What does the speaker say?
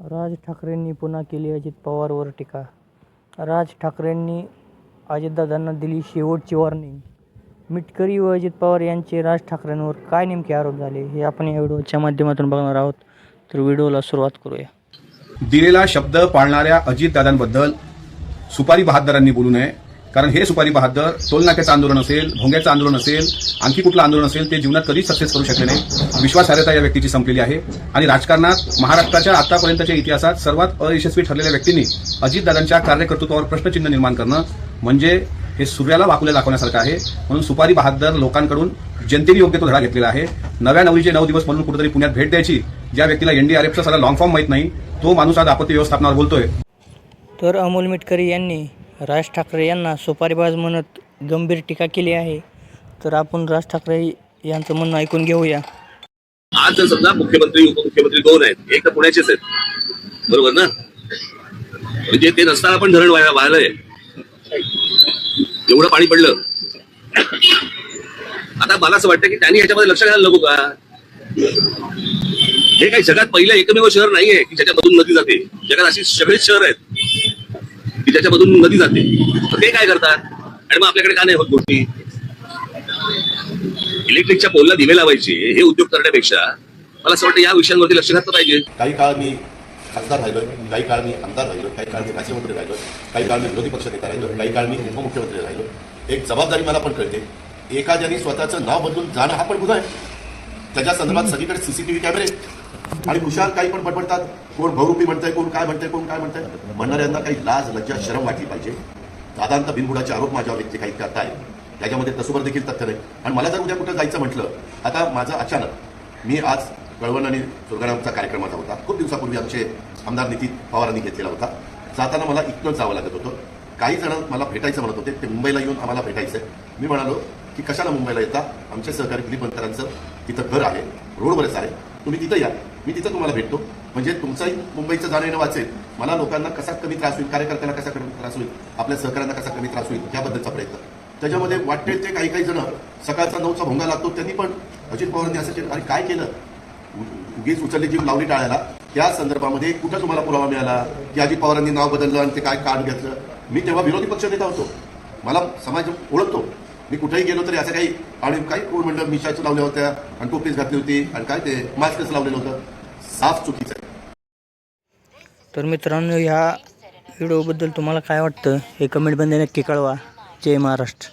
राज ठाकरेंनी पुन्हा केली अजित पवारवर टीका. राज ठाकरेंनी अजितदादांना दिली शेवटची वॉर्निंग मिटकरी व अजित पवार यांचे राज ठाकरेंवर काय नेमके आरोप झाले हे आपण या व्हिडिओच्या माध्यमातून बघणार आहोत. तर व्हिडिओला सुरुवात करूया. दिलेला शब्द पाळणाऱ्या अजितदादांबद्दल सुपारी बहादरांनी बोलू नये. कारण हे सुपारी बहादर टोलनाक्याचं आंदोलन असेल भोंग्याचं आंदोलन असेल आणखी कुठलं आंदोलन असेल ते जीवनात कधीच सक्सेस करू शकले नाही. विश्वासार्हता या व्यक्तीची संपलेली आहे. आणि राजकारणात महाराष्ट्राच्या आतापर्यंतच्या इतिहासात सर्वात अयशस्वी ठरलेल्या व्यक्तींनी अजितदादांच्या कार्यकर्तृत्वावर प्रश्नचिन्ह निर्माण करणं म्हणजे हे सूर्याला वाकुले दाखवण्यासारखं आहे. म्हणून सुपारी बहादर लोकांकडून जनतेने योग्य तो धडा घेतलेला आहे. नव्या नवरीचे नऊ दिवस म्हणून कुठेतरी पुण्यात भेट द्यायची ज्या व्यक्तीला एनडीआरएफचा सारा लॉंग फॉर्म माहीत नाही तो माणूस आज आपत्ती व्यवस्थापनावर बोलतोय. तर अमोल मिटकरी यांनी राज ठाकरे यांना सुपारीबाज म्हणत गंभीर टीका केली आहे. तर आपण राज ठाकरे यांचं म्हणणं ऐकून घेऊया. आज जर समजा मुख्यमंत्री उपमुख्यमंत्री दोन आहेत? एक तर पुण्याचेच आहेत. बरोबर ना? म्हणजे ते नसताना पण धरण व्हायला वाहलंय एवढं पाणी पडलं. आता मला असं वाटतं की त्यांनी याच्यामध्ये लक्ष घ्यायला नको का? हे काही जगात पहिलं एकमेव शहर नाहीये की ज्याच्यामधून नदी जाते. जगात अशी सगळेच शहर आहेत. की ज्याच्यामधून नदी जाते. तर ते काय करतात? आणि मग आपल्याकडे का नाही होत गोष्टी? इलेक्ट्रिकच्या पोलला दिवे लावायचे हे उद्योग करण्यापेक्षा मला असं वाटतं या विषयांवरती लक्ष घातलं पाहिजे. काही काळ मी खासदार राहिलो काही काळ मी आमदार राहिलो काही काळ मी राज्यमंत्री राहिलो काही काळ मी विरोधी पक्षनेता राहिलो काही काळ मी उपमुख्यमंत्री राहिलो एक जबाबदारी मला पण कळते. एखाद्याने स्वतःचं नाव बदलून जाणं हा पण गुन्हा आहे. त्याच्या संदर्भात सगळीकडे सीसीटीव्ही कॅमेरे आणि खुशाल काही पण बडबडतात कोण बहुरूपी म्हणताय कोण काय म्हणताय कोण काय म्हणताय. म्हणणाऱ्यांना काही लाज लज्जा शरम वाटली पाहिजे. साधारणतः बिनबुडाचे आरोप माझ्यावर जे काही करताय त्याच्यामध्ये तसोबर देखील तथ्य नाही. आणि मला जर उद्या कुठं जायचं म्हटलं आता माझं अचानक मी आज कळवण आणि सुरगाणाचा कार्यक्रमाचा होता. खूप दिवसापूर्वी आमचे आमदार नितीन पवारांनी घेतलेला होता. जाताना मला इथनंच जावं लागत होतं. काही जण मला भेटायचं म्हणत होते ते मुंबईला येऊन आम्हाला भेटायचं मी म्हणालो की कशाला मुंबईला येता? आमचे सहकारी दिलीप अंतरांचं तिथं घर आहे रोड बरेच आहे. तुम्ही तिथं या. मी तिथं तुम्हाला भेटतो. म्हणजे तुमचाही मुंबईचं जाणं येणं वाचेल. मला लोकांना कसा कमी त्रास होईल? कार्यकर्त्यांना कसा कमी त्रास होईल? आपल्या सहकाऱ्यांना कसा कमी त्रास होईल? याबद्दलचा प्रयत्न. त्याच्यामध्ये वाटते ते काही काही जण सकाळचा नऊचा भोंगा लागतो त्यांनी पण अजित पवारांनी असं केलं. आणि काय केलं? उगीच उचलली जीव लावली टाळायला. त्या संदर्भामध्ये कुठं तुम्हाला पुरावा मिळाला? की अजित पवारांनी नाव बदललं आणि ते काय कार्ड घेतलं? मी तेव्हा विरोधी पक्ष नेता होतो. मला समाज ओळखतो. मी कुठेही गेलो तरी असं काही आणि काही कोण म्हणलं मिशाचं लावल्या होत्या आणि टोपीच घातली होती आणि काय ते मास्कच लावलेलं होतं. साफ चुकीचं आहे. तर मित्रांनो ह्या व्हिडिओबद्दल तुम्हाला काय वाटतं? हे कमेंटमध्ये नक्की कळवा. जय महाराष्ट्र.